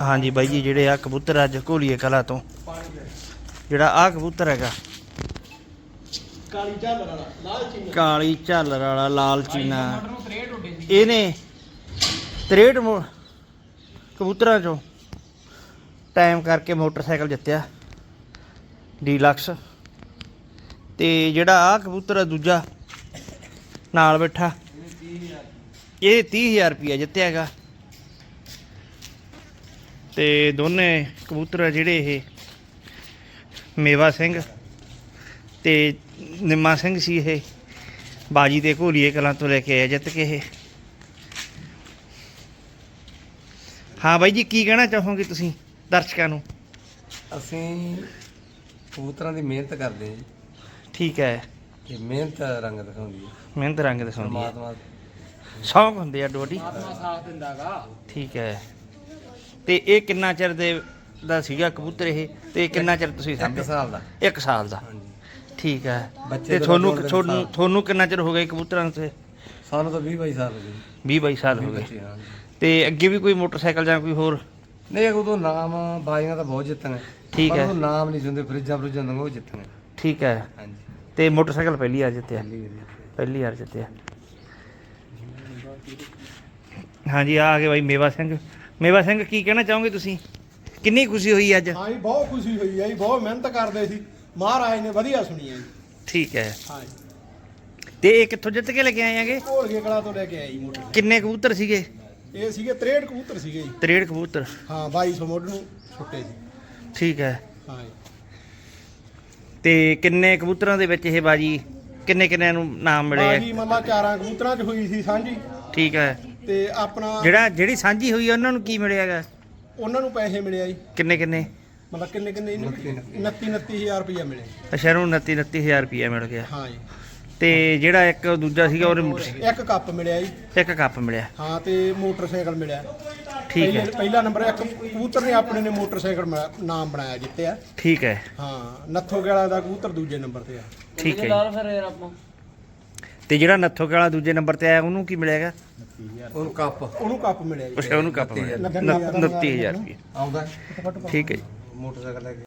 ਹਾਂਜੀ ਬਾਈ ਜੀ ਜਿਹੜੇ ਆ ਕਬੂਤਰ ਅੱਜ ਘੋਲੀਏ ਕਲਾ ਤੋਂ। ਜਿਹੜਾ ਆ ਕਬੂਤਰ ਹੈਗਾ। ਕਾਲੀ ਝਾਲਰ ਵਾਲਾ ਲਾਲ ਚੀਨੀ। ਕਾਲੀ ਝਾਲਰ ਵਾਲਾ ਲਾਲ ਚੀਨਾ। ਨੂੰ 63 ਉੱਡੇ ਸੀ। ਇਹਨੇ 63 ਮੋ- ਕਬੂਤਰਾਂ ਚੋਂ ਟਾਈਮ ਕਰਕੇ ਮੋਟਰਸਾਈਕਲ ਜਿੱਤਿਆ। ਡੀਲਕਸ। ਤੇ ਜਿਹੜਾ ਆ ਕਬੂਤਰ ਆ ਦੂਜਾ ਨਾਲ ਬੈਠਾ। ਇਹ 30000 ਰੁਪਿਆ ਜਿੱਤਿਆ ਹੈਗਾ। ਤੇ ਦੋਨੇ ਕਬੂਤਰ ਆ ਜਿਹੜੇ ਇਹ ਮੇਵਾ ਸਿੰਘ ਤੇ ਨਿੰਮਾ ਸਿੰਘ ਸੀ ਇਹ। ਬਾਜੀ ਦੇ ਘੋਲੀਏ ਕਲਾਂ ਤੋਂ ਲੈ ਕੇ ਆਇਆ ਜਿੱਤ ਕੇ ਇਹ। ਹਾਂ ਬਾਈ ਜੀ ਕੀ ਕਹਿਣਾ ਚਾਹੋਗੇ ਤੁਸੀਂ ਦਰਸ਼ਕਾਂ ਨੂੰ? ਅਸੀਂ ਕਬੂਤਰਾਂ ਦੀ ਮਿਹਨਤ ਕਰਦੇ ਹਾਂ ਜੀ। ਠੀਕ ਹੈ। ਤੇ ਮਿਹਨਤ ਰੰਗ ਦਿਖਾਉਂਦੀ ਹੈ। ਮਿਹਨਤ ਰੰਗ ਦਿਖਾਉਂਦੀ ਹੈ। ਪਰਮਾਤਮਾ ਸ਼ੌਂਕ ਹੁੰਦੇ ਆ ਡੋਡੀ। ਆਤਮਾ ਸਾਥ ਦਿੰਦਾਗਾ। ਠੀਕ ਹੈ। ਤੇ ਇਹ ਕਿੰਨਾ ਚਿਰ ਦੇ ਦਾ ਸੀਗਾ ਕਬੂਤਰ ਇਹ? ਤੇ ਕਿੰਨਾ ਚਿਰ ਤੁਸੀਂ ਸਾਂਭੇ? ਸਾਲ ਦਾ। 1 ਸਾਲ ਦਾ। ਹਾਂਜੀ। ਠੀਕ ਹੈ। ਤੇ ਤੁਹਾਨੂੰ ਤੁਹਾਨੂੰ ਕਿੰਨਾ ਚਿਰ ਹੋ ਗਿਆ ਕਬੂਤਰਾਂ ਤੇ? ਸਾਨੂੰ ਤਾਂ 20 22 ਸਾਲ ਹੋ ਗਏ। 20 22 ਸਾਲ ਹੋ ਗਏ। ਤੇ ਅੱਗੇ ਵੀ ਕੋਈ ਮੋਟਰਸਾਈਕਲ ਜਾਂ ਕੋਈ ਹੋਰ? ਨਹੀਂ ਉਦੋਂ ਨਾਮ ਬਾਈਆਂ ਤਾਂ ਬਹੁਤ ਜਿੱਤਣੇ ਠੀਕ ਪਰ ਹੈ। ਉਦੋਂ ਨਾਮ ਨਹੀਂ ਸੁਣਦੇ ਫਰਿੱਜਾਂ ਫਰਿੱਜਾਂ ਦੰਗੋ ਜਿੱਤਣੇ ਠੀਕ ਹੈ। ਹਾਂਜੀ। ਤੇ ਮੋਟਰਸਾਈਕਲ ਪਹਿਲੀ ਵਾਰ ਜਿੱਤਿਆ? ਪਹਿਲੀ ਵਾਰੀ ਜਿੱਤਿਆ। ਹਾਂਜੀ ਆ ਆ ਗਏ ਬਾਈ ਮੇਵਾ ਸਿੰਘ। ਮੇਵਾ ਸਿੰਘ ਕੀ ਕਹਿਣਾ ਚਾਹੋਗੇ ਤੁਸੀਂ? ਕਿੰਨੀ ਖੁਸ਼ੀ ਹੋਈ ਅੱਜ? ਹਾਂ ਜੀ ਬਹੁਤ ਖੁਸ਼ੀ ਹੋਈ ਹੈ ਜੀ ਬਹੁਤ ਮਿਹਨਤ ਕਰਦੇ ਸੀ। ਮਹਾਰਾਜ ਨੇ ਵਧੀਆ ਸੁਣੀ ਹੈ ਜੀ। ਠੀਕ ਹੈ। ਹਾਂ ਜੀ। ਤੇ ਇਹ ਕਿੱਥੋਂ ਜਿੱਤ ਕੇ ਲੈ ਕੇ ਆਏ ਆਗੇ ਕੇ ਕਲਾ ਤੋਂ ਲੈ ਕੇ ਆਏ ਜੀ ਮੋਟਰ। ਕਿੰਨੇ ਕਬੂਤਰ ਸੀਗੇ? ਇਹ ਸੀਗੇ 63 ਕਬੂਤਰ ਸੀਗੇ ਜੀ। 63 ਕਬੂਤਰ। ਹਾਂ 2200 ਮੁੱਢ ਨੂੰ ਛੁੱਟੇ ਸੀ। ਠੀਕ ਹੈ। ਹਾਂ ਜੀ। ਤੇ ਕਿੰਨੇ ਕਬੂਤਰਾਂ ਦੇ ਵਿੱਚ ਇਹ ਬਾਜੀ? ਕਿੰਨੇ ਕਿੰਨੇ ਨੂੰ ਨਾਮ ਮਿਲੇ ਆ? ਬਾਜੀ ਮੱਲਾ ਚਾਰਾਂ ਕਬੂਤਰਾਂ 'ਚ ਹੋਈ ਸੀ ਸਾਂਝੀ। ਠੀਕ ਹੈ। ਤੇ ਆਪਣਾ ਜਿਹੜਾ ਜਿਹੜੀ ਸਾਂਝੀ ਹੋਈ ਆ, ਉਹਨਾਂ ਨੂੰ ਕੀ ਮਿਲਿਆਗਾ ਉਹਨਾਂ ਨੂੰ ਪੈਸੇ ਮਿਲੇ ਆ ਜੀ। ਕਿੰਨੇ ਕਿੰਨੇ? ਮਤਲਬ ਕਿੰਨੇ ਕਿੰਨੇ 29 29000 ਰੁਪਇਆ ਮਿਲੇ ਅੱਛਾ ਨੂੰ 29 29000 ਰੁਪਇਆ ਮਿਲ ਗਿਆ। ਹਾਂ ਜੀ। ਤੇ ਜਿਹੜਾ ਇੱਕ ਦੂਜਾ ਸੀਗਾ ਉਹਨੂੰ ਇੱਕ ਕੱਪ ਮਿਲਿਆ ਜੀ। ਇੱਕ ਕੱਪ ਮਿਲਿਆ। ਹਾਂ ਤੇ ਮੋਟਰਸਾਈਕਲ ਮਿਲਿਆ। ਠੀਕ ਹੈ। ਪਹਿਲੇ- ਪਹਿਲਾ ਨੰਬਰ ਇੱਕ ਕਬੂਤਰ ਨੇ ਆਪਣੇ ਨੇ ਮੋਟਰਸਾਈਕਲ ਮਿਲਿਆ- ਨਾਮ ਬਣਾਇਆ ਜਿੱਤਿਆ। ਠੀਕ ਹੈ। ਹਾਂ ਨੱਥੋ ਵਾਲਾ ਦਾ ਕਬੂਤਰ ਦੂਜੇ ਨੰਬਰ ਤੇ ਆ। ਠੀਕ ਹੈ ਜੀ। ਤੇ ਜਿਹੜਾ ਨੱਥੋ ਵਾਲਾ ਦੂਜੇ ਨੰਬਰ ਤੇ ਆਇਆ ਉਹਨੂੰ ਕੀ ਮਿਲਿਆਗਾ ਉਹਨੂੰ ਕੱਪ। ਉਹਨੂੰ ਕੱਪ ਮਿਲਿਆ ਜੀ। ਅੱਛਾ ਉਹਨੂੰ ਕੱਪ ਮਿਲਿਆ। 29000 ਰੁਪਏ। ਆਉਂਦਾ। ਠੀਕ ਹੈ ਜੀ। ਮੋਟਰਸਾਈਕਲ ਲੈ ਕੇ।